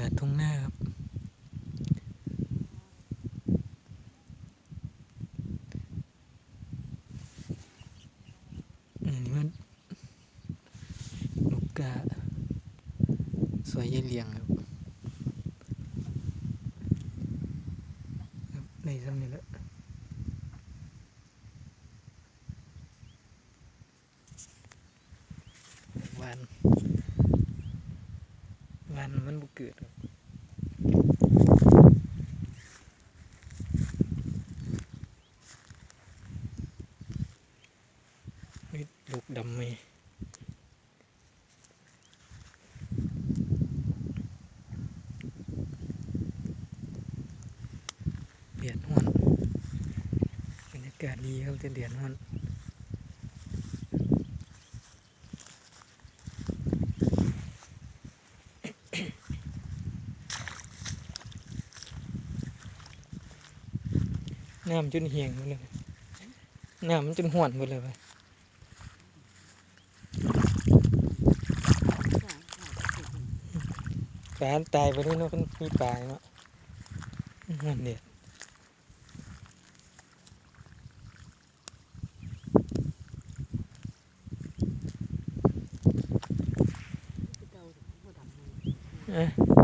ากาศทุ่งหน้าครับ อันนี้มันนกกาสวยเยายเลียงครับในซ้ำนี่แหละวาน วานมันบุเกิดนี่ลูกดำไหมเดือดห้อนบรรยากาศดีครับแต่เดือดห้อน น้ำจนเหี่ยงหมดเลยน้ำมันจนห่วนหมดเลยไปปลาตายไปด้วยเนาะมันมีปลาเนาะห่วนเด็ดอะห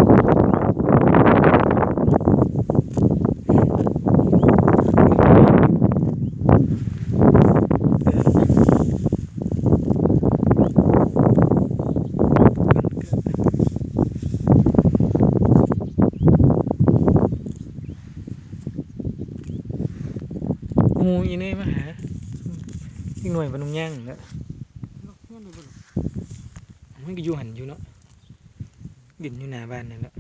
มูอีนี่มาหาอีกหน่วยปนุ่มย่างแล้วมันก็อยู่หันอยู่เนาะดินอยู่หน้าบ้านนั่นแหละ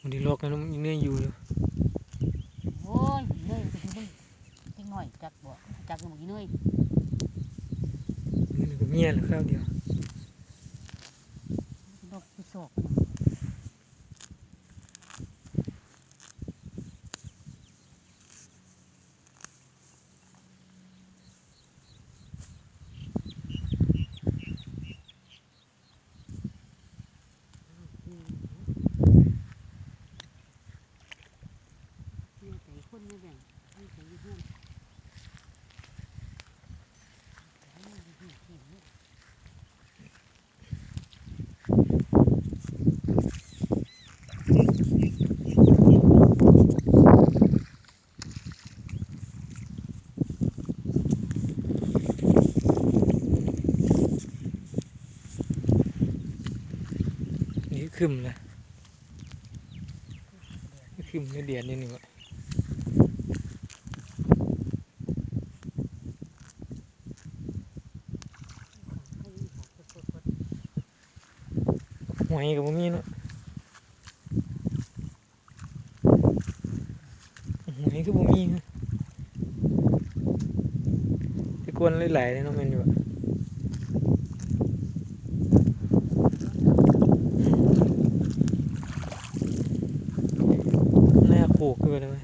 มันดีลอกแล้วมันอีนี่อยู่เลยโอ้ยเนยไปถึงมึงจังหน่อยจักบ่จักอยู่มึงเนยมันก็เมียแล้วข้าวเดียว ดอกที่ศอก นี่คึมละคึมเดือนนี่นี่วะหวยกับบ่มีเนาะหวยคือบ่มีนะไปกวนหลายๆเลยเนาะแม่นอยู่อะ น้าโขกเกินเลย